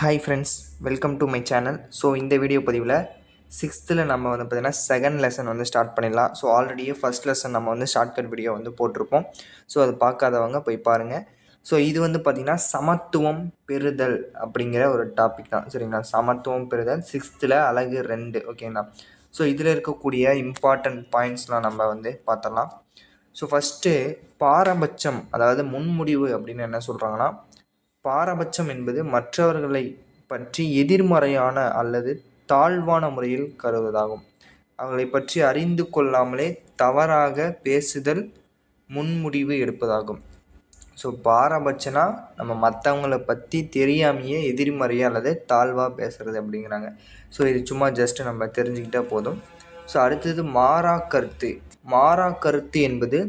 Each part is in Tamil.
Hi friends welcome to my channel so இந்த வீடியோ பதிவில் சிக்ஸ்த்தில் நம்ம வந்து பார்த்திங்கன்னா செகண்ட் லெசன் வந்து ஸ்டார்ட் பண்ணிடலாம். ஸோ ஆல்ரெடியே ஃபஸ்ட் லெசன் நம்ம வந்து ஷார்ட்கட் வீடியோ வந்து போட்டிருப்போம். ஸோ அது பார்க்காதவங்க போய் பாருங்கள் ஸோ இது வந்து பார்த்திங்கன்னா சமத்துவம் பெறுதல் அப்படிங்கிற ஒரு டாபிக் தான். சரிங்களா? சமத்துவம் பெறுதல் சிக்ஸ்த்தில் அழகு ரெண்டு. ஓகேங்களா ஸோ இதில் இருக்கக்கூடிய இம்பார்ட்டண்ட் பாயிண்ட்ஸ்லாம் நம்ம வந்து பார்த்தலாம் ஸோ ஃபஸ்ட்டு பாரபட்சம் அதாவது முன்முடிவு அப்படின்னு என்ன சொல்கிறாங்கன்னா பாரபட்சம் என்பது மற்றவர்களை பற்றி எதிர்மறையான அல்லது தாழ்வான முறையில் கருவதாகும் அவர்களை பற்றி அறிந்து கொள்ளாமலே தவறாக பேசுதல் முன்முடிவு எடுப்பதாகும். ஸோ பாரபட்சனா நம்ம மற்றவங்கள பற்றி தெரியாமையே எதிர்மறையாக அல்லது தாழ்வாக பேசுகிறது அப்படிங்கிறாங்க. ஸோ இது சும்மா ஜஸ்ட்டு நம்ம தெரிஞ்சுக்கிட்டால் போதும். ஸோ அடுத்தது மாறா கருத்து மாறா கருத்து என்பது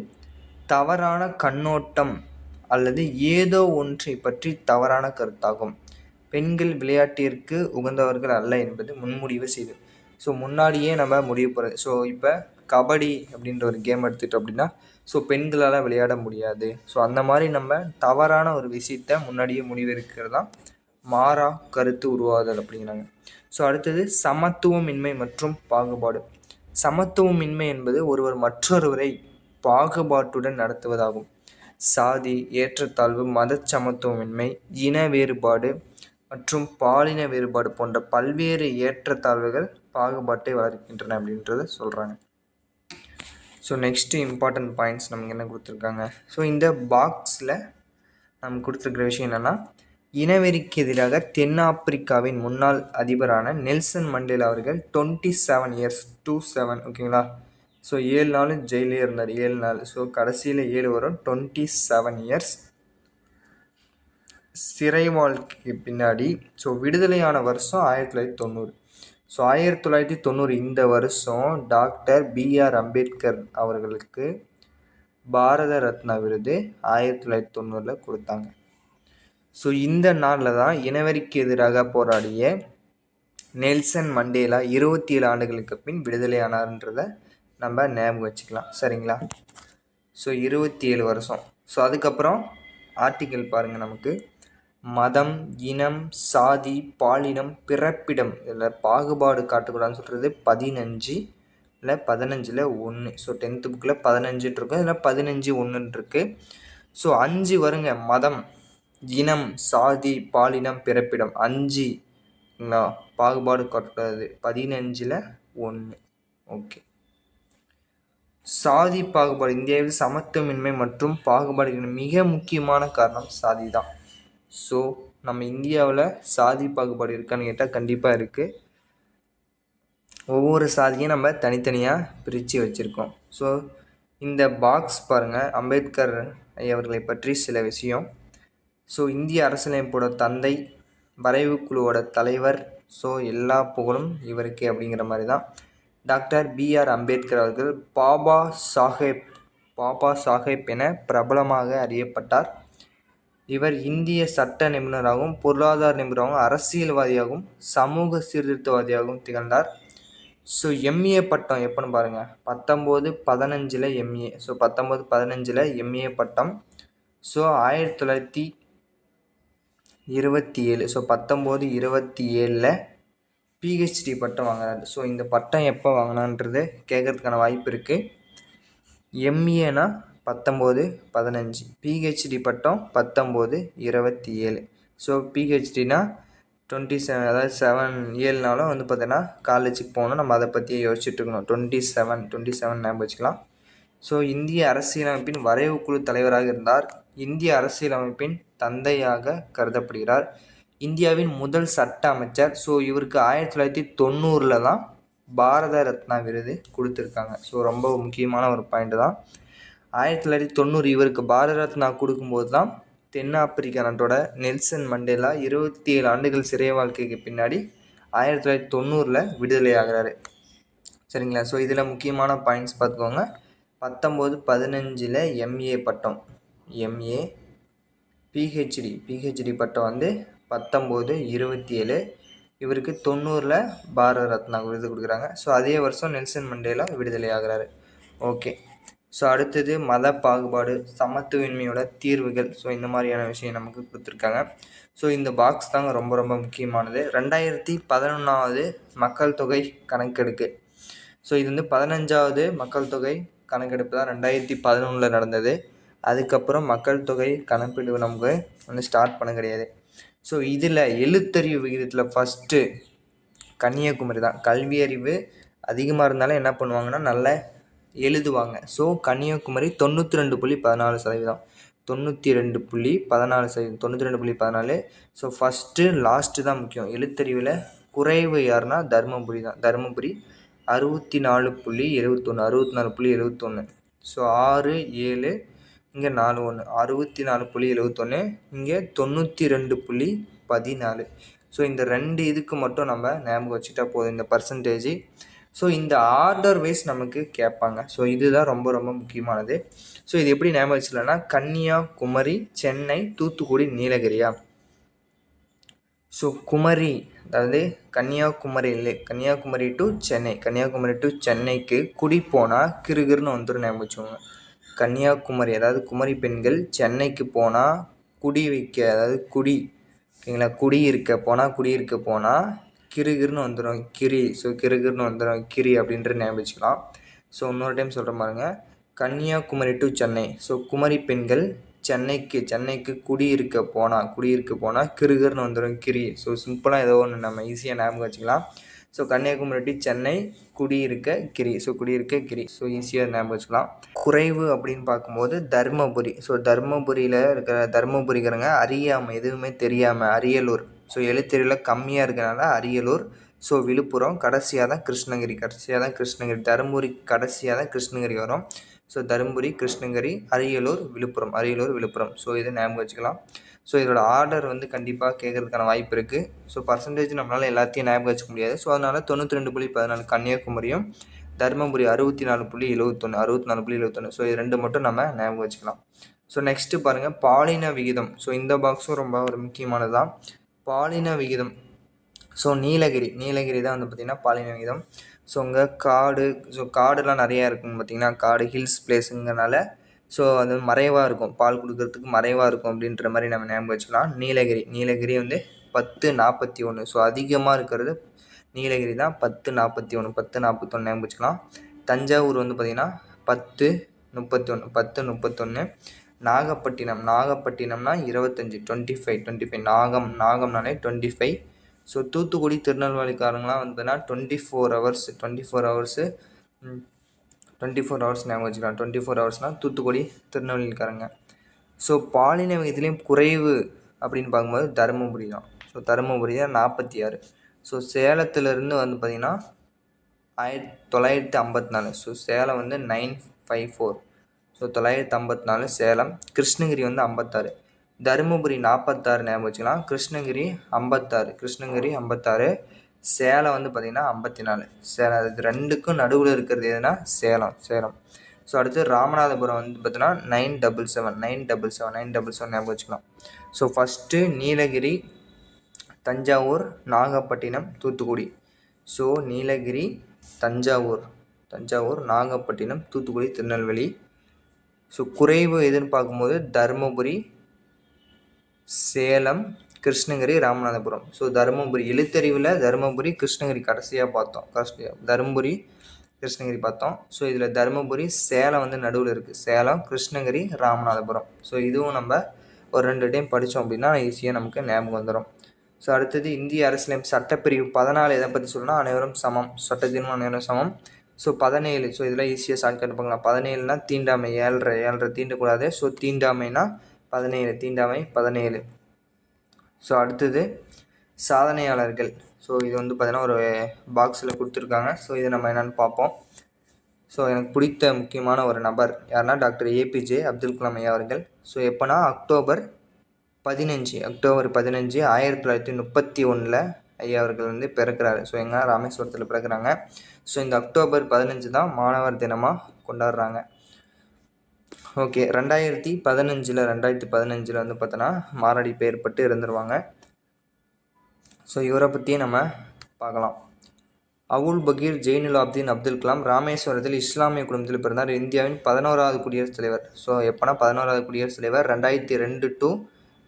தவறான கண்ணோட்டம் அல்லது ஏதோ ஒன்றை பற்றி தவறான கருத்தாகும். பெண்கள் விளையாட்டிற்கு உகந்தவர்கள் அல்ல என்பது முன்முடிவு செய்து. ஸோ முன்னாடியே நம்ம முடிவு போகிறது ஸோ இப்போ கபடி அப்படின்ற ஒரு கேம் எடுத்துகிட்டோம் அப்படின்னா ஸோ பெண்களால் விளையாட முடியாது. ஸோ அந்த மாதிரி நம்ம தவறான ஒரு விஷயத்த முன்னாடியே முடிவெடுக்கிறது தான் மாறா கருத்து உருவாதல் அப்படிங்கிறாங்க. ஸோ அடுத்தது சமத்துவமின்மை மற்றும் பாகுபாடு. சமத்துவமின்மை என்பது ஒருவர் மற்றொருவரை பாகுபாட்டுடன் நடத்துவதாகும். சாதி ஏற்றத்தாழ்வு மத சமத்துவமின்மை இன வேறுபாடு மற்றும் பாலின வேறுபாடு போன்ற பல்வேறு ஏற்றத்தாழ்வுகள் பாகுபாட்டை வளர்க்கின்றன அப்படின்றத சொல்கிறாங்க ஸோ நெக்ஸ்ட்டு இம்பார்ட்டன்ட் பாயிண்ட்ஸ் நமக்கு என்ன கொடுத்துருக்காங்க? ஸோ இந்த பாக்ஸில் நம்ம கொடுத்துருக்குற விஷயம் என்னென்னா இனவெறிக்கு எதிராக தென்னாப்பிரிக்காவின் முன்னாள் அதிபரான நெல்சன் மண்டேலா அவர்கள் twenty seven years two seven ஓகேங்களா ஸோ ஏழு நாளும் ஜெயிலே இருந்தார். ஏழு நாள். ஸோ கடைசியில் ஏழு வரும். டுவெண்ட்டி செவன் இயர்ஸ் சிறை வாழ்க்கைக்கு பின்னாடி. ஸோ விடுதலையான வருஷம் ஆயிரத்தி தொள்ளாயிரத்தி தொண்ணூறு. ஸோ ஆயிரத்தி தொள்ளாயிரத்தி தொண்ணூறு இந்த வருஷம் டாக்டர் பிஆர் அம்பேத்கர் அவர்களுக்கு பாரத ரத்னா விருது ஆயிரத்தி தொள்ளாயிரத்தி தொண்ணூறில் கொடுத்தாங்க. ஸோ இந்த நாளில் தான் இனவெறிக்கு எதிராக போராடிய நெல்சன் மண்டேலா இருபத்தி ஏழு ஆண்டுகளுக்கு பின் விடுதலையானார்ன்றதை நம்ம ஞாபகம் வச்சுக்கலாம். சரிங்களா? ஸோ இருபத்தி ஏழு வருஷம். ஸோ அதுக்கப்புறம் ஆர்டிக்கல் பாருங்கள் நமக்கு. மதம் இனம் சாதி பாலினம் பிறப்பிடம். இதில் பாகுபாடு காட்டக்கூடாதுன்னு சொல்கிறது பதினஞ்சு இல்லை பதினஞ்சில் ஒன்று ஸோ டென்த்து புக்கில் பதினஞ்சுட்டு இருக்கும். இதில் பதினஞ்சு ஒன்றுன்னு இருக்குது ஸோ அஞ்சு வருங்க. மதம் இனம் சாதி பாலினம் பிறப்பிடம். அஞ்சுங்களா பாகுபாடு காட்டக்கூடாது. பதினஞ்சில் ஒன்று ஓகே சாதி பாகுபாடு இந்தியாவில் சமத்துவமின்மை மற்றும் பாகுபாடு மிக முக்கியமான காரணம் சாதி தான் ஸோ நம்ம இந்தியாவில் சாதி பாகுபாடு இருக்கான்னு கேட்டால் கண்டிப்பாக இருக்குது ஒவ்வொரு சாதியும் நம்ம தனித்தனியாக பிரித்து வச்சுருக்கோம். ஸோ இந்த பாக்ஸ் பாருங்கள் அம்பேத்கர் அவர்களை பற்றி சில விஷயம். ஸோ இந்திய அரசியலமைப்போட தந்தை வரைவு குழுவோட தலைவர் ஸோ எல்லா புகழும் இவருக்கு அப்படிங்கிற மாதிரி தான் டாக்டர் பிஆர் அம்பேத்கர் அவர்கள் பாபா சாஹேப் பாபா சாஹேப் என பிரபலமாக அறியப்பட்டார். இவர் இந்திய சட்ட நிபுணராகவும் பொருளாதார நிபுணராகவும் அரசியல்வாதியாகவும் சமூக சீர்திருத்தவாதியாகவும் திகழ்ந்தார். ஸோ எம்ஏ பட்டம் எப்போன்னு பாருங்கள் பத்தொம்போது பதினஞ்சில் எம்ஏ ஸோ பத்தொம்போது பதினஞ்சில் எம்ஏ பட்டம். ஸோ ஆயிரத்தி தொள்ளாயிரத்தி இருபத்தி ஏழு. ஸோ பத்தொம்போது இருபத்தி ஏழில் பிஹெச்டி பட்டம் வாங்கினார் ஸோ இந்த பட்டம் எப்போ வாங்கினான்றது கேட்குறதுக்கான வாய்ப்பு இருக்குது எம்ஏனா பத்தொம்போது பதினஞ்சு. பிஹெச்டி பட்டம் பத்தொம்போது இருபத்தி ஏழு ஸோ பிஹெச்டினா டுவெண்ட்டி செவன் அதாவது செவன் ஏழுனாலும் வந்து பார்த்தீங்கன்னா காலேஜுக்கு போகணும். நம்ம அதை பற்றியே யோசிச்சுட்ருக்கணும் டுவெண்ட்டி செவன் டுவெண்ட்டி செவன் ஞாபகம் வச்சுக்கலாம். ஸோ இந்திய அரசியலமைப்பின் வரைவு குழு தலைவராக இருந்தார். இந்திய அரசியலமைப்பின் தந்தையாக கருதப்படுகிறார். இந்தியாவின் முதல் சட்ட அமைச்சர். ஸோ இவருக்கு ஆயிரத்தி தொள்ளாயிரத்தி தொண்ணூறில் தான் பாரத ரத்னா விருது கொடுத்துருக்காங்க. ஸோ ரொம்ப முக்கியமான ஒரு பாயிண்ட் தான். ஆயிரத்தி தொள்ளாயிரத்தி தொண்ணூறு இவருக்கு பாரத ரத்னா கொடுக்கும்போது தான் தென்னாப்பிரிக்கா நாட்டோட நெல்சன் மண்டேலா இருபத்தி ஏழு ஆண்டுகள் சிறை வாழ்க்கைக்கு பின்னாடி ஆயிரத்தி தொள்ளாயிரத்தி தொண்ணூறில் விடுதலை ஆகிறாரு. சரிங்களா? ஸோ இதில் முக்கியமான பாயிண்ட்ஸ் பார்த்துக்கோங்க. பத்தொம்போது பதினஞ்சில் எம்ஏ பட்டம். எம்ஏ பிஹெச்டி பிஹெச்டி பட்டம் வந்து பத்தொம்போது இருபத்தி ஏழு இவருக்கு தொண்ணூறில் பாரத ரத்னா விருது கொடுக்குறாங்க. ஸோ அதே வருஷம் நெல்சன் மண்டேலா விடுதலை ஆகிறாரு. ஓகே ஸோ அடுத்தது மத பாகுபாடு சமத்துவின்மையோட தீர்வுகள். ஸோ இந்த மாதிரியான விஷயம் நமக்கு கொடுத்துருக்காங்க. ஸோ இந்த பாக்ஸ் தாங்க ரொம்ப ரொம்ப முக்கியமானது. ரெண்டாயிரத்தி பதினொன்றாவது மக்கள் தொகை கணக்கெடுக்கு. ஸோ இது வந்து பதினஞ்சாவது மக்கள் தொகை கணக்கெடுப்பு தான் ரெண்டாயிரத்தி பதினொன்றில் நடந்தது. அதுக்கப்புறம் மக்கள் தொகை கணக்கெடுப்பு நமக்கு வந்து ஸ்டார்ட் பண்ண கிடையாது. ஸோ இதில் எழுத்தறிவு விகிதத்தில் ஃபஸ்ட்டு கன்னியாகுமரி தான். கல்வி அறிவு அதிகமாக இருந்தாலும் என்ன பண்ணுவாங்கன்னா நல்லா எழுதுவாங்க. ஸோ கன்னியாகுமரி தொண்ணூற்றி ரெண்டு புள்ளி பதினாலு சதவீதம். தொண்ணூற்றி ரெண்டு புள்ளி பதினாலு சதவீதம். தொண்ணூற்றி ரெண்டு புள்ளி பதினாலு. ஸோ ஃபஸ்ட்டு லாஸ்ட்டு தான் முக்கியம். எழுத்தறிவில் குறைவு யாருன்னா தருமபுரி தான். தருமபுரி அறுபத்தி நாலு புள்ளி எழுபத்தொன்று அறுபத்தி நாலு புள்ளி எழுபத்தொன்று ஸோ ஆறு ஏழு இங்கே நாலு ஒன்று அறுபத்தி நாலு புள்ளி எழுபத்தொன்று இங்கே தொண்ணூற்றி ரெண்டு புள்ளி பதினாலு. ஸோ இந்த ரெண்டு இதுக்கு மட்டும் நம்ம ஞாபகம் வச்சுட்டா போதும். இந்த பர்சன்டேஜ் ஸோ இந்த ஆர்டர் வைஸ் நமக்கு கேட்பாங்க. ஸோ இதுதான் ரொம்ப ரொம்ப முக்கியமானது. ஸோ இது எப்படி ஞாபகம் வச்சுலன்னா கன்னியாகுமரி சென்னை தூத்துக்குடி நீலகிரியா. ஸோ குமரி அதாவது கன்னியாகுமரி இல்லை கன்னியாகுமரி டு சென்னை. கன்னியாகுமரி டு சென்னைக்கு குடி போனால் கிருகிருன்னு வந்துடும் ஞாபகம் வச்சுக்கோங்க. கன்னியாகுமரி அதாவது குமரி பெண்கள் சென்னைக்கு போனால் குடி வைக்க அதாவது குடி ஓகேங்களா? குடி இருக்க போனால் குடி இருக்க போனால் கிருகிருன்னு வந்துடும் கிரி. ஸோ கிருகிருன்னு வந்துடும் கிரி அப்படின்ற ஞாபகம் வச்சுக்கலாம். ஸோ இன்னொரு டைம் சொல்கிற பாருங்க. கன்னியாகுமரி டு சென்னை. ஸோ குமரி பெண்கள் சென்னைக்கு சென்னைக்கு குடியிருக்க போனால் குடியிருக்க போனால் கிருகிருன்னு வந்துடும் கிரி ஸோ சிம்பிளாக ஏதோ ஒன்று நம்ம ஈஸியாக ஞாபகம் வச்சுக்கலாம். ஸோ கன்னியாகுமரி டு சென்னை குடியிருக்க கிரி ஸோ குடியிருக்க கிரி. ஸோ ஈஸியாக ஞாபகம் வச்சுக்கலாம். குறைவு அப்படின்னு பார்க்கும்போது தர்மபுரி. ஸோ தர்மபுரியில் இருக்கிற தர்மபுரிக்கிறவங்க அறியாமல் எதுவுமே தெரியாமல் அரியலூர். ஸோ எழுத்தறிவில் கம்மியாக இருக்கிறனால அரியலூர். ஸோ விழுப்புரம் கடைசியாக தான் கிருஷ்ணகிரி. கடைசியாக தான் கிருஷ்ணகிரி. தருமபுரி கடைசியாக தான் கிருஷ்ணகிரி வரும். ஸோ தருமபுரி கிருஷ்ணகிரி அரியலூர் விழுப்புரம். அரியலூர் விழுப்புரம். ஸோ இதை ஞாபகம் வச்சுக்கலாம். ஸோ இதோட ஆர்டர் வந்து கண்டிப்பாக கேட்குறதுக்கான வாய்ப்பு இருக்குது ஸோ பர்சன்டேஜ் நம்மளால் எல்லாத்தையும் ஞாபகம் வச்சுக்க முடியாது. ஸோ அதனால் தொண்ணூற்றி ரெண்டு புள்ளி பதினாலு கன்னியாகுமரியும் தருமபுரி அறுபத்தி நாலு புள்ளி எழுபத்தொன்று அறுபத்தி நாலு புள்ளி எழுபத்தொன்று ஸோ இது ரெண்டு மட்டும் நம்ம ஞாபகம் வச்சுக்கலாம். ஸோ நெக்ஸ்ட்டு பாருங்கள் பாலின விகிதம். ஸோ இந்த பாக்ஸும் ரொம்ப ஒரு முக்கியமானது தான் பாலின விகிதம். ஸோ நீலகிரி. நீலகிரி தான் வந்து பார்த்திங்கன்னா பாலின விகிதம். ஸோ அங்கே காடு ஸோ காடுலாம் நிறையா இருக்குங்க பார்த்திங்கன்னா காடு ஹில்ஸ் பிளேஸுங்கிறனால ஸோ அது மறைவாக இருக்கும். பால் கொடுக்கறதுக்கு மறைவாக இருக்கும் அப்படின்ற மாதிரி நம்ம ஞாபகம் வச்சுக்கலாம். நீலகிரி நீலகிரி வந்து பத்து நாற்பத்தி ஒன்று ஸோ அதிகமாக இருக்கிறது நீலகிரி தான் பத்து நாற்பத்தி ஒன்று பத்து நாற்பத்தொன்று ஞாபகம் வச்சுக்கலாம். தஞ்சாவூர் வந்து பார்த்திங்கன்னா பத்து முப்பத்தி ஒன்று பத்து முப்பத்தொன்று நாகப்பட்டினம் நாகப்பட்டினம்னா இருபத்தஞ்சி டுவெண்ட்டி ஃபைவ் டுவெண்ட்டி ஃபைவ் நாகம் நாகம்னாலே டுவெண்ட்டி ஃபைவ் ஸோ தூத்துக்குடி திருநெல்வேலிக்காரங்களாம் வந்துன்னா twenty four hours twenty four hours twenty four hours ஞாபகம் வச்சுக்கலாம். டுவெண்ட்டி ஃபோர் ஹவர்ஸ்னால் தூத்துக்குடி திருநெல்வேலிக்காரங்க ஸோ பாலின விகிதத்துலேயும் குறைவு அப்படின்னு பார்க்கும்போது தருமபுரி தான். ஸோ தருமபுரி தான் நாற்பத்தி ஆறு. ஸோ சேலத்துலேருந்து வந்து பார்த்திங்கன்னா ஆயிரத்தி தொள்ளாயிரத்தி ஐம்பத்தி நாலு. ஸோ சேலம் வந்து நைன் ஃபைவ் ஃபோர் ஸோ தொள்ளாயிரத்தி ஐம்பத்தி நாலு சேலம். கிருஷ்ணகிரி வந்து ஐம்பத்தாறு. தருமபுரி நாற்பத்தாறு ஞாபகம் வச்சுக்கலாம். கிருஷ்ணகிரி ஐம்பத்தாறு. கிருஷ்ணகிரி ஐம்பத்தாறு. சேலம் வந்து பார்த்திங்கன்னா ஐம்பத்தி நாலு சேலம் இது ரெண்டுக்கும் நடுவில் இருக்கிறது எதுனா சேலம் சேலம். ஸோ அடுத்து ராமநாதபுரம் வந்து பார்த்தீங்கன்னா nine double seven nine double seven nine double seven ஞாபகம் வச்சுக்கலாம். So first Nilgiri Thanjavur Nagapattinam Thoothukudi. So Nilgiri Thanjavur. Thanjavur Nagapattinam Thoothukudi Tirunelveli. So குறைவு எதுன்னு பார்க்கும்போது தருமபுரி சேலம் கிருஷ்ணகிரி ராமநாதபுரம். ஸோ தருமபுரி எழுத்தறிவில் தருமபுரி கிருஷ்ணகிரி கடைசியாக பார்த்தோம். கடைசியாக தருமபுரி கிருஷ்ணகிரி பார்த்தோம். ஸோ இதில் தருமபுரி சேலம் வந்து நடுவில் இருக்குது சேலம் கிருஷ்ணகிரி ராமநாதபுரம். ஸோ இதுவும் நம்ம ஒரு ரெண்டு டைம் படித்தோம் அப்படின்னா ஈஸியாக நமக்கு ஞாபகம் வந்துடும் ஸோ அடுத்தது இந்திய அரசியலமைப்பு சட்டப்பிரிவு பதினாலு எதை பற்றி சொல்லணும் அனைவரும் சமம். சட்டத்தினும் அனைவரும் சமம். ஸோ பதினேழு. ஸோ இதெல்லாம் ஈஸியாக ஷார்ட்கட் பண்ணலாம் பதினேழுனா தீண்டாமை ஏழரை. ஏழரை தீண்டக்கூடாது. ஸோ தீண்டாமைனா பதினேழு தீண்டாமை பதினேழு. ஸோ அடுத்தது சாதனையாளர்கள். ஸோ இது வந்து பார்த்திங்கன்னா ஒரு பாக்ஸில் கொடுத்துருக்காங்க. ஸோ இதை நம்ம என்னென்னு பார்ப்போம். ஸோ எனக்கு பிடித்த முக்கியமான ஒரு நபர் யாருன்னா டாக்டர் ஏபிஜே அப்துல் கலாம் ஐயா அவர்கள். ஸோ எப்போனா அக்டோபர் பதினஞ்சு அக்டோபர் பதினஞ்சு ஆயிரத்தி தொள்ளாயிரத்தி முப்பத்தி ஒன்றில் ஐயா அவர்கள் வந்து பிறக்கிறாரு. ஸோ எங்கன்னா ராமேஸ்வரத்தில் பிறக்கிறாங்க. ஸோ இந்த அக்டோபர் பதினஞ்சு தான் மாணவர் தினமாக கொண்டாடுறாங்க. ஓகே ரெண்டாயிரத்தி பதினஞ்சில் ரெண்டாயிரத்தி பதினஞ்சில் வந்து பார்த்தோன்னா மாரடைப்பு ஏற்பட்டு இருந்துருவாங்க. ஸோ இவரை பற்றியே நம்ம பார்க்கலாம். அவுல் பகீர் ஜெயினுலாப்தீன் அப்துல் கலாம் ராமேஸ்வரத்தில் இஸ்லாமிய குடும்பத்தில் பிறந்தார். இந்தியாவின் பதினோராவது குடியரசுத் தலைவர். ஸோ எப்போனா பதினோராவது குடியரசுத் தலைவர் ரெண்டாயிரத்தி ரெண்டு டு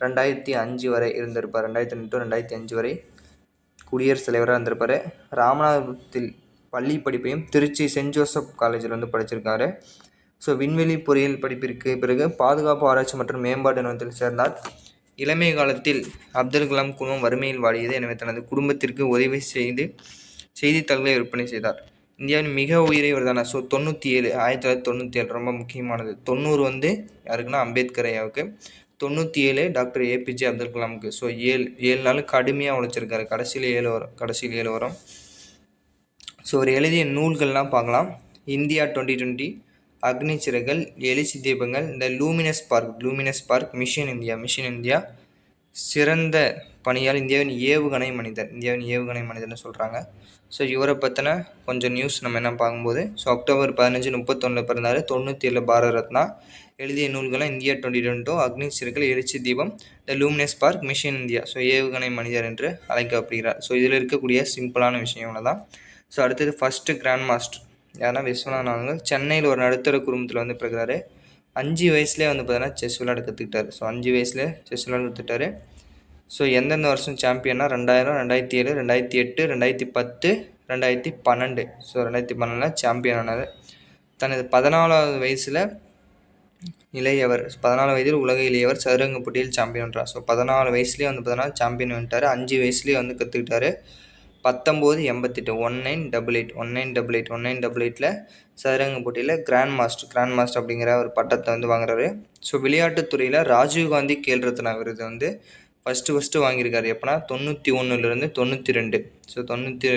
ரெண்டாயிரத்தி அஞ்சு வரை இருந்திருப்பார். ரெண்டாயிரத்தி ரெண்டு டு ரெண்டாயிரத்தி அஞ்சு வரை குடியரசுத் தலைவராக இருந்திருப்பார். ராமநாதபுரத்தில் பள்ளி படிப்பையும் திருச்சி சென்ட் ஜோசப் காலேஜில் வந்து படிச்சிருக்காரு. ஸோ விண்வெளி பொறியியல் படிப்பிற்கு பிறகு பாதுகாப்பு ஆராய்ச்சி மற்றும் மேம்பாட்டு நிறுவனத்தில் சேர்ந்தார். இளமை காலத்தில் அப்துல் கலாம் குடும்பம் வறுமையில் வாடியது. எனவே தனது குடும்பத்திற்கு உதவி செய்து செய்தித்தாள்களை விற்பனை செய்தார். இந்தியாவின் மிக உயரியவர்தான ஸோ தொண்ணூற்றி ஏழு ஆயிரத்தி தொள்ளாயிரத்தி தொண்ணூற்றி ஏழு ரொம்ப முக்கியமானது. தொண்ணூறு வந்து யாருக்குன்னா அம்பேத்கர் ஐயாவுக்கு. தொண்ணூற்றி ஏழு டாக்டர் ஏபிஜே அப்துல் கலாமுக்கு. ஸோ ஏழு ஏழு நாள் கடுமையாக உழைச்சிருக்காரு. கடைசியில் ஏழு வரும் கடைசியில் ஏழு வரும். ஸோ ஒரு எழுதிய நூல்கள்லாம் பார்க்கலாம். India twenty twenty Agni Siragugal எழுச்சி தீபங்கள் இந்த luminous park luminous park mission India mission India சிறந்த பணியால் இந்தியாவின் ஏவுகணை மனிதர் இந்தியாவின் ஏவுகணை மனிதர்னு சொல்கிறாங்க ஸோ இவரை பற்றின கொஞ்சம் நியூஸ் நம்ம என்ன பார்க்கும்போது ஸோ அக்டோபர் பதினஞ்சு முப்பத்தொன்னில் பிறந்தார் தொண்ணூற்றி ஏழு பாரத ரத்னா எழுதிய நூல்களாக இந்தியா டுவெண்ட்டி டுவெண்ட்டோ அக்னி சிறுகள் எழுச்சி தீபம் the luminous park mission India so ஏவுகணை மனிதர் என்று அழைக்கப்படுகிறார். ஸோ இதில் இருக்கக்கூடிய சிம்பிளான விஷயம் தான் ஸோ அடுத்தது ஃபஸ்ட்டு கிராண்ட் மாஸ்டர் யாருன்னா விஸ்வநாதன் சென்னையில் ஒரு நடுத்தர குடும்பத்தில் வந்து பிறகுறாரு அஞ்சு வயசுலேயே வந்து பார்த்தீங்கன்னா செஸ் விளையாட கற்றுக்கிட்டாரு ஸோ அஞ்சு வயசுலேயே செஸ் விளையாட கற்றுக்கிட்டாரு ஸோ எந்தெந்த வருஷம் சாம்பியன்னா ரெண்டாயிரம் ரெண்டாயிரத்தி ஏழு ரெண்டாயிரத்தி எட்டு ரெண்டாயிரத்தி பத்து ரெண்டாயிரத்தி பன்னெண்டு. ஸோ ரெண்டாயிரத்தி பன்னெண்டில் சாம்பியன் ஆனார். தனது பதினாலாவது வயசில் இளையவர் பதினாலு வயதில் உலக இளையவர் சதுரங்க போட்டியில் சாம்பியன்றார் ஸோ பதினாலு வயசுலேயே வந்து பார்த்தீங்கன்னா சாம்பியன் வந்துட்டார் அஞ்சு வயசுலேயே வந்து கற்றுக்கிட்டாரு பத்தொம்போது எண்பத்தெட்டு one nine double eight one nine double eight one nine double எயிட்டில் சதுரங்க போட்டியில் கிராண்ட் மாஸ்டர் கிராண்ட் மாஸ்டர் அப்படிங்கிற ஒரு பட்டத்தை வந்து வாங்குறாரு. ஸோ விளையாட்டுத்துறையில் ராஜீவ்காந்தி கேல் ரத்னா விருது வந்து ஃபஸ்ட்டு ஃபஸ்ட்டு வாங்கியிருக்காரு. எப்போனா தொண்ணூற்றி ஒன்றுலேருந்து தொண்ணூற்றி ரெண்டு. ஸோ தொண்ணூற்றி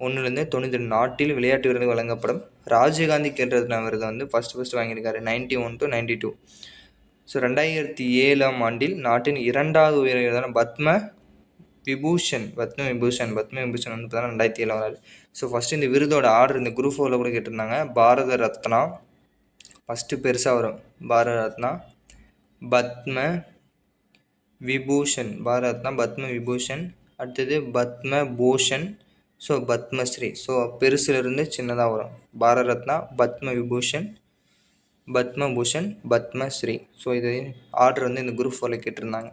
ஒன்றுலேருந்து தொண்ணூற்றி ரெண்டு நாட்டில் விளையாட்டு விருது வழங்கப்படும் ராஜீவ்காந்தி கேல் ரத்னா விருதை வந்து ஃபஸ்ட்டு ஃபஸ்ட்டு வாங்கியிருக்காரு. Ninety one to ninety two. So ரெண்டாயிரத்தி ஏழாம் ஆண்டில் நாட்டின் இரண்டாவது உயர் பத்ம விபூஷன் பத்ம விபூஷன் பத்ம விபூஷன் வந்து பார்த்தீங்கன்னா ரெண்டாயிரத்தி ஏழு வராது ஸோ ஃபஸ்ட்டு இந்த விருதோட ஆர்டர் இந்த குரூப் ஃபோரில் கூட கேட்டிருந்தாங்க. பாரத ரத்னா. ஃபஸ்ட்டு பெருசாக வரும். பாரத ரத்னா. பத்ம விபூஷன். பாரத ரத்னா பத்ம விபூஷன். அடுத்தது பத்ம பூஷன். ஸோ பத்மஸ்ரீ. ஸோ பெருசுலேருந்து சின்னதாக வரும். பாரத ரத்னா பத்ம விபூஷன் பத்மபூஷன் பத்மஸ்ரீ. ஸோ இது ஆர்டர் வந்து இந்த குரூப் ஃபோரில் கேட்டிருந்தாங்க.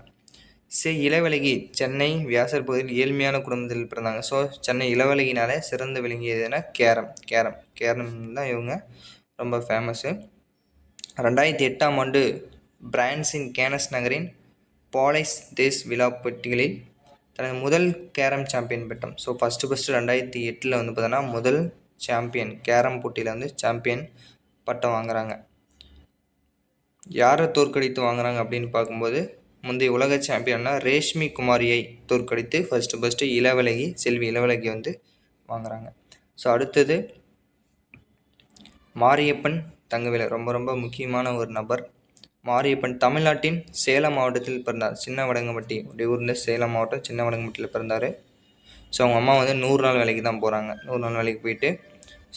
சே. இளவழகி சென்னை வியாசர் பகுதியில் ஏழ்மையான குடும்பத்தில் பிறந்தாங்க. ஸோ சென்னை இளவழகினால சிறந்து விளங்கியதுன்னா கேரம். கேரம். கேரம் தான் இவங்க ரொம்ப ஃபேமஸ்ஸு ரெண்டாயிரத்தி எட்டாம் ஆண்டு பிரான்சின் கேனஸ் நகரின் பாலைஸ் தேஸ் விழா போட்டிகளில் தனது முதல் கேரம் சாம்பியன் பெற்றம் ஸோ ஃபஸ்ட்டு ஃபஸ்ட்டு ரெண்டாயிரத்தி எட்டில் வந்து பார்த்தோன்னா முதல் சாம்பியன் கேரம் போட்டியில் வந்து சாம்பியன் பட்டம் வாங்குகிறாங்க யாரை தோற்கடித்து வாங்குறாங்க அப்படின்னு பார்க்கும்போது முந்தைய உலக சாம்பியன்னா ரேஷ்மி குமாரியை தோற்கடித்து ஃபஸ்ட்டு ஃபஸ்ட்டு இளவலகி செல்வி இளவலகி வந்து வாங்குகிறாங்க ஸோ அடுத்தது மாரியப்பன் தங்கவேலை. ரொம்ப ரொம்ப முக்கியமான ஒரு நபர். மாரியப்பன் தமிழ்நாட்டின் சேலம் மாவட்டத்தில் பிறந்தார். சின்ன வடங்கம்பட்டி. அப்படி ஊர்ந்து சேலம் மாவட்டம் சின்ன வடங்கம்பட்டியில் பிறந்தார். ஸோ அவங்க அம்மா வந்து நூறு நாள் வேலைக்கு தான் போகிறாங்க நூறு நாள் வேலைக்கு போயிட்டு.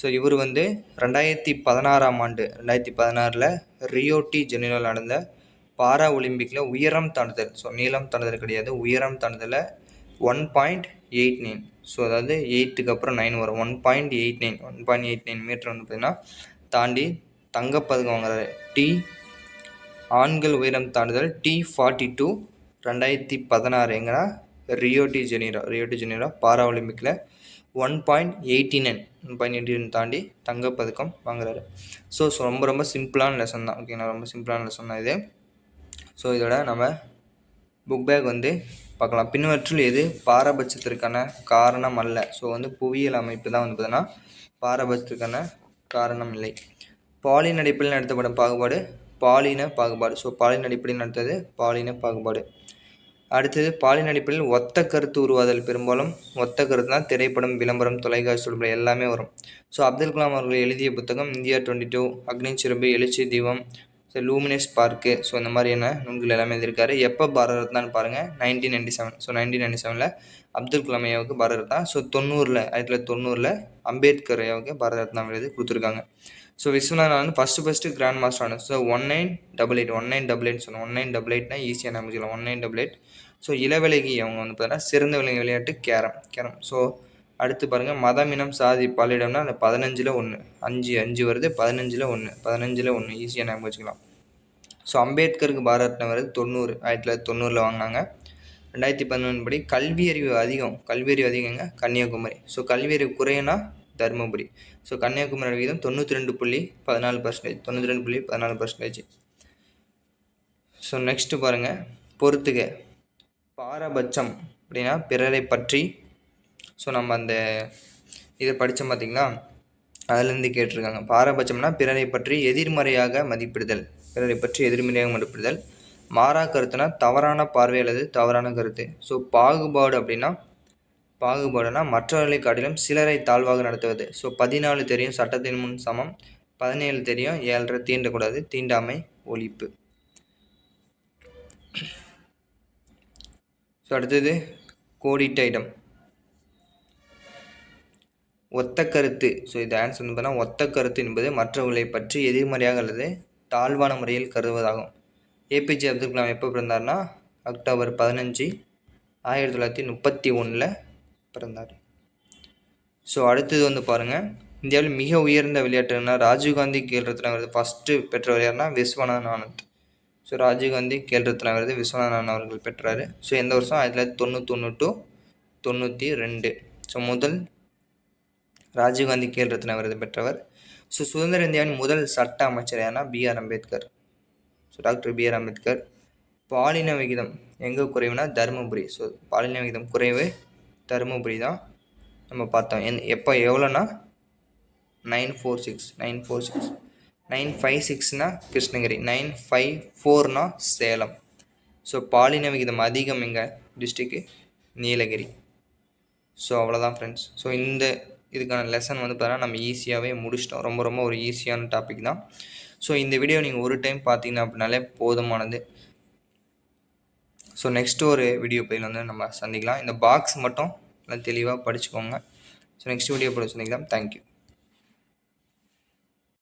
ஸோ இவர் வந்து ரெண்டாயிரத்தி பதினாறாம் ஆண்டு ரெண்டாயிரத்தி பதினாறில் ரியோட்டி ஜெனிரல் நடந்த பாரா ஒலிம்பிக்கில் உயரம் தாண்டுதல். ஸோ நீளம் தாண்டுதல் கிடையாது. உயரம் தாண்டுதலில் one point eight nine so அதாவது எயிட்டுக்கு அப்புறம் நைன் வரும். One point eight nine one point eight nine metre வந்து பார்த்திங்கன்னா தாண்டி தங்கப்பதக்கம் வாங்குறாரு. டி ஆண்கள் உயரம் தாண்டுதல். டி ஃபார்ட்டி டூ ரெண்டாயிரத்தி பதினாறு. எங்கன்னா Rio de Janeiro Rio de Janeiro para ஒலிம்பிக்கில் one point eighty nine one point eighty nine தாண்டி தங்கப்பதக்கம் வாங்குறாரு. ஸோ ஸோ ரொம்ப ரொம்ப சிம்பிளான லெசன் தான். ஓகேங்களா ரொம்ப சிம்பிளான லெசன் தான் இது. ஸோ இதோட நம்ம புக் பேக் வந்து பார்க்கலாம். பின்வற்றில் எது பாரபட்சத்திற்கான காரணம் அல்ல? ஸோ வந்து புவியியல் அமைப்பு தான் வந்து பார்த்தீங்கன்னா பாரபட்சத்திற்கான காரணம் இல்லை. பாலின அடிப்படையில் நடத்தப்படும் பாகுபாடு பாலின பாகுபாடு. ஸோ பாலின அடிப்படையில் நடத்தது பாலின பாகுபாடு. அடுத்தது பாலின அடிப்படையில் ஒத்த கருத்து உருவாதல். பெரும்பாலும் ஒத்த கருத்து தான் திரைப்படம் விளம்பரம் தொலைக்காட்சி தொடர்பு எல்லாமே வரும். ஸோ அப்துல் கலாம் அவர்கள் எழுதிய புத்தகம் இந்தியா டுவெண்ட்டி டூ அக்னி சிறப்பு எழுச்சி தீபம் ஸோ லூமினஸ் பார்க்கு ஸோ இந்த மாதிரியான நூல்கள் எல்லாமே எழுதியிருக்காரு. எப்போ பாரத ரத்னான்னு பாருங்கள் nineteen ninety seven so nineteen ninety செவனில் அப்துல் கலாம் ஐயாவுக்கு பாரத ரத்னா. ஸோ தொண்ணூறில் ஆயிரத்தி தொள்ளாயிரத்தி தொண்ணூறில் அம்பேத்கர் ஐயாவுக்கு பாரத ரத்னா விருது கொடுத்துருக்காங்க. ஸோ விஸ்வநாதன் வந்து ஃபஸ்ட்டு ஃபஸ்ட்டு கிராண்ட் மாஸ்டர் ஆனது. So one nine double eight one nine double eight சொன்னோம். ஒன் நைன் டபுள் எயிட்னா ஈஸியாக நம்பிக்கலாம் one nine double eight so இளவிலகி அவங்க வந்து பார்த்தீங்கன்னா சிறந்த விலங்கு விளையாட்டு கேரம் கேரம். ஸோ அடுத்து பாருங்கள் மதம் இனம் சாதி பாலிடம்னா அந்த பதினஞ்சில் ஒன்று அஞ்சு அஞ்சு வருது பதினஞ்சில் ஒன்று பதினஞ்சில் ஒன்று ஈஸியாக ஞாபகம் வச்சுக்கலாம். ஸோ அம்பேத்கருக்கு பாரத் ரத்னா வருது தொண்ணூறு. ஆயிரத்தி தொள்ளாயிரத்தி தொண்ணூறில் வாங்கினாங்க. ரெண்டாயிரத்தி பதினொன்று படி கல்வி அறிவு அதிகம். கல்வி அறிவு அதிகங்க கன்னியாகுமரி. ஸோ கல்வி அறிவு குறையனா தருமபுரி. ஸோ கன்னியாகுமரி விகிதம் தொண்ணூற்றி ரெண்டு புள்ளி பதினாலு பர்சன்டேஜ் தொண்ணூற்றி ரெண்டு புள்ளி பதினாலு பர்சன்டேஜ் ஸோ நெக்ஸ்ட்டு பாருங்கள் பொறுத்துக. பாரபட்சம் அப்படின்னா பிறரை பற்றி ஸோ நம்ம அந்த இதை படித்தோம் பார்த்திங்களா அதுலேருந்து கேட்டிருக்காங்க. பாரபட்சம்னா பிறரை பற்றி எதிர்மறையாக மதிப்பிடுதல். பிறரை பற்றி எதிர்மறையாக மதிப்பிடுதல். மாறா கருத்துனா தவறான பார்வை அல்லது தவறான கருத்து. ஸோ பாகுபாடு அப்படின்னா பாகுபாடுனா மற்றவர்களை காட்டிலும் சிலரை தாழ்வாக நடத்துவது. ஸோ பதினாலு தெரியும் சட்டத்தின் முன் சமம். பதினேழு தெரியும் ஏழரை தீண்டக்கூடாது தீண்டாமை ஒழிப்பு. ஸோ அடுத்தது கோடிட்ட இடம். ஒத்த கருத்து ஸோ இது ஆன்சர் வந்து பார்த்தீங்கன்னா ஒத்த கருத்து என்பது மற்றவர்களை பற்றி எதிர்மறையாக அல்லது தாழ்வான முறையில் கருதுவதாகும். ஏபிஜே அப்துல் கலாம் எப்போ பிறந்தார்னா அக்டோபர் பதினஞ்சு ஆயிரத்தி தொள்ளாயிரத்தி முப்பத்தி ஒன்றில் பிறந்தார். ஸோ அடுத்தது வந்து பாருங்கள் இந்தியாவில் மிக உயர்ந்த விளையாட்டுனா ராஜீவ்காந்தி கேல் ரத்னா விருது ஃபஸ்ட்டு பெற்றவர் யாருன்னா விஸ்வநாதன் ஆனந்த். ஸோ ராஜீவ்காந்தி கேல் ரத்னா விருது விஸ்வநாதன் அவர்கள் பெற்றார். ஸோ எந்த வருஷம்? ஆயிரத்தி தொள்ளாயிரத்தி தொண்ணூத்தொன்று டு தொண்ணூற்றி ரெண்டு. ஸோ முதல் ராஜீவ்காந்தி கேல் ரத்ன விருது பெற்றவர். ஸோ சுதந்திர இந்தியாவின் முதல் சட்ட அமைச்சர் யாருன்னா B R Ambedkar. So doctor B R Ambedkar. பாலின விகிதம் எங்கே குறைவுனா தருமபுரி. ஸோ பாலின விகிதம் குறைவு தருமபுரி தான் நம்ம பார்த்தோம். என் எப்போ எவ்வளோனா? Nine four six nine four six. Nine five சிக்ஸ்னால் Krishnagiri nine five ஃபோர்னா சேலம். ஸோ பாலின விகிதம் அதிகம் எங்கள் டிஸ்ட்ரிக்கு நீலகிரி. ஸோ அவ்வளோதான் ஃப்ரெண்ட்ஸ் ஸோ இந்த இதுக்கான லெசன் வந்து பார்த்தீங்கன்னா நம்ம ஈஸியாகவே முடிச்சிட்டோம். ரொம்ப ரொம்ப ஒரு ஈஸியான டாபிக் தான். ஸோ இந்த வீடியோ நீங்கள் ஒரு டைம் பார்த்தீங்கன்னா அப்படின்னாலே போதுமானது. ஸோ நெக்ஸ்ட் ஒரு வீடியோ பதில் வந்து நம்ம சந்திக்கலாம். இந்த பாக்ஸ் மட்டும் நல்லா தெளிவாக படிச்சுக்கோங்க. ஸோ நெக்ஸ்ட் வீடியோ போட சந்திக்கலாம். தேங்க்யூ